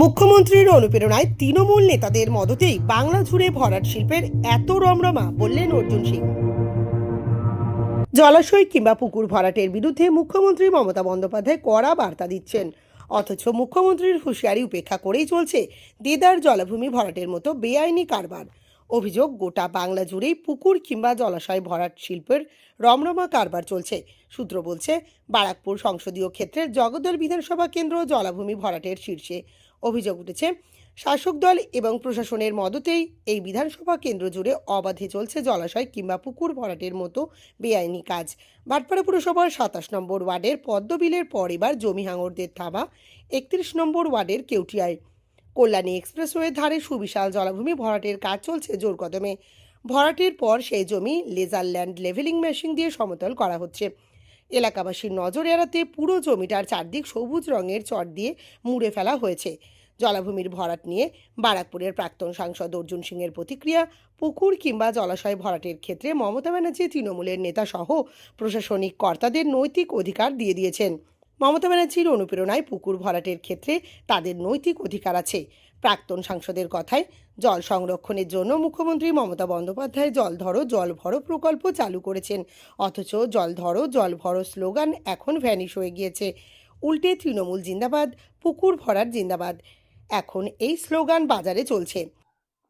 মুখ্যমন্ত্রীর অনুপ্রেরণায় তৃণমূল নেতাদের মদতেই বাংলা জুড়ে ভরাট শিল্পের এত রমরমা, বললেন অর্জুন সিং। জলাশয় কিংবা পুকুর ভরাটের বিরুদ্ধে মুখ্যমন্ত্রী মমতা বন্দ্যোপাধ্যায় কড়া বার্তা দিচ্ছেন। অথচ মুখ্যমন্ত্রীর হুঁশিয়ারি উপেক্ষা করেই চলছে দেদার জলাভূমি ভরাটের মতো বেআইনি কারবার। অভিযোগ, গোটা বাংলা জুড়েই পুকুর কিংবা জলাশয় ভরাট শিল্পের রমরমা কারবার চলছে। সূত্র বলছে, বারাকপুর সংসদীয় ক্ষেত্রের জগদ্দল বিধানসভা কেন্দ্র জলাভূমি ভরাটের শীর্ষে অভিযোগ উঠেছে। শাসক দল এবং প্রশাসনের মদতেই এই বিধানসভা কেন্দ্র জুড়ে অবাধে চলছে জলাশয় কিংবা পুকুর ভরাটের মতো বেআইনি কাজ। বাটপাড়া পুরসভার সাতাশ নম্বর ওয়ার্ডের পদ্মবিলের পর এবার জমি হাঙরদের থাবা, একত্রিশ নম্বর ওয়ার্ডের কেউটিয়ায়। কল্যাণী এক্সপ্রেসওয়ের ধারে সুবিশাল জলাভূমি ভরাটের কাজ চলছে জোর কদমে ভরাটের পর সেই জমি লেজার ল্যান্ড লেভেলিং মেশিন দিয়ে সমতল করা হচ্ছে। এলাকাবাসীর নজর এড়াতে পুরো জমিটার চারদিক সবুজ রঙের চট দিয়ে মুড়ে ফেলা হয়েছে। জলাভূমির ভরাট নিয়ে বারাকপুরের প্রাক্তন সাংসদ অর্জুন সিংয়ের প্রতিক্রিয়া, পুকুর কিংবা জলাশয় ভরাটের ক্ষেত্রে মমতা ব্যানার্জি, তৃণমূলের নেতা সহ প্রশাসনিক কর্তাদের নৈতিক অধিকার দিয়ে দিয়েছেন। মমতা ব্যানার্জির অনুপ্রেরণায় পুকুর ভরাটের ক্ষেত্রে তাদের নৈতিক অধিকার আছে। প্রাক্তন সাংসদের কথায়, জল সংরক্ষণের জন্য মুখ্যমন্ত্রী মমতা বন্দ্যোপাধ্যায় জল ধরো, জল ভরো প্রকল্প চালু করেছেন। অথচ জল ধরো, জল ভরো স্লোগান এখন ভ্যানিশ হয়ে গিয়েছে। উল্টে তৃণমূল জিন্দাবাদ, পুকুর ভরার জিন্দাবাদ। এখন এই স্লোগান বাজারে চলছে।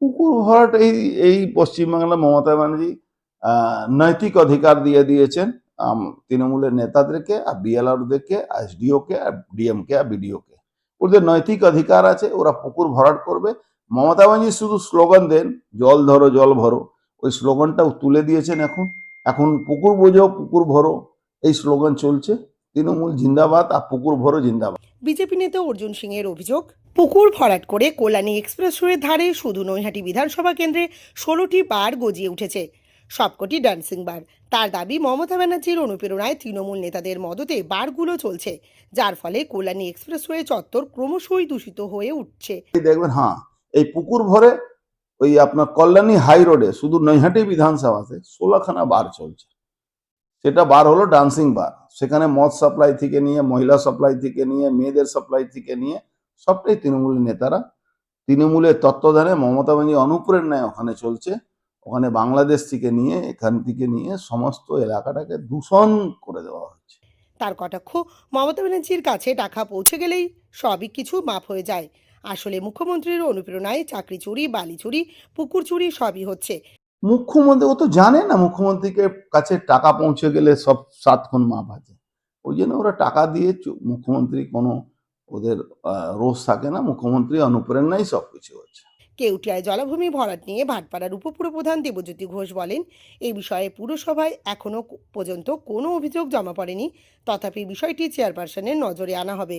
পুকুর ভরাট এই এই পশ্চিমবাংলা মমতা ব্যানার্জি নৈতিক অধিকার দিয়ে দিয়েছেন তৃণমূলের নেতাদেরকে, আর বিএলআরদেরকে এসডিওকে আর ডিএমকে আর বিডিওকে ওদের নৈতিক অধিকার আছে, ওরা পুকুর ভরাট করবে। মমতা ব্যানার্জি শুধু স্লোগান দেন, জল ধরো, জল ভরো। ওই স্লোগানটাও তুলে দিয়েছেন এখন। এখন পুকুর বোঝো পুকুর ভরো। এই স্লোগান চলছে। তৃণমূল জিন্দাবাদ আর পুকুর ভরো জিন্দাবাদ। বিজেপি নেতা অর্জুন সিং এর অভিযোগ, পুকুর ভরাট করে কল্যাণী এক্সপ্রেসওয়ের ধারে শুধু নৈহাটি বিধানসভা কেন্দ্রে ষোলোটি বার গজিয়ে উঠেছে। সবকটি ডান্সিং বার তার দাবি, মমতা ব্যানার্জির অনুপ্রেরণায় তৃণমূল নেতাদের মদতে বারগুলো চলছে, যার ফলে কল্যাণী এক্সপ্রেসওয়ে চত্বর ক্রমশই দূষিত হয়ে উঠছে। দেখবেন হ্যাঁ এই পুকুর ভরে ওই আপনার কল্যাণী হাই রোডে শুধু নৈহাটি বিধানসভাতে ষোলোখানা বার চলছে। সেটা বার হলো ডান্সিং বার সেখানে মদ সাপ্লাই থেকে নিয়ে, মহিলা সাপ্লাই থেকে নিয়ে, মেয়েদের সাপ্লাই থেকে নিয়ে, সবটাই তৃণমূলের নেতারা, তৃণমূলের তত্ত্বাবধানে মমতা ব্যানার্জি অনুপ্রেরণায় ওখানে চলছে। ওখানে বাংলাদেশ থেকে নিয়ে এখান থেকে নিয়ে সমস্ত এলাকাটাকে দূষণ করে দেওয়া হচ্ছে। তার কটাক্ষ মমতা ব্যানার্জির কাছে টাকা পৌঁছে গেলেই সবই কিছু মাফ হয়ে যায়। আসলে মুখ্যমন্ত্রীর অনুপ্রেরণায় চাকরি চুরি বালি চুরি পুকুর চুরি সবই হচ্ছে। মুখ্যমন্ত্রী ও তো জানে না মুখ্যমন্ত্রীকে কাছে টাকা পৌঁছে গেলে সব সাতক্ষণ মাপ আছে। ওই জন্য ওরা টাকা দিয়ে মুখ্যমন্ত্রী কোনো ওদের রোষ থাকে না। মুখ্যমন্ত্রী অনুপ্রেরণাই সব কিছু হচ্ছে। কেউটিয়ায় জলাভূমি ভরাট নিয়ে ভাটপাড়ার উপপুরপ্রধান দেবজ্যোতি ঘোষ বলেন, এই বিষয়ে পুরসভায় এখনও পর্যন্ত কোনো অভিযোগ জমা পড়েনি। তথাপি বিষয়টি চেয়ারপারসনের নজরে আনা হবে।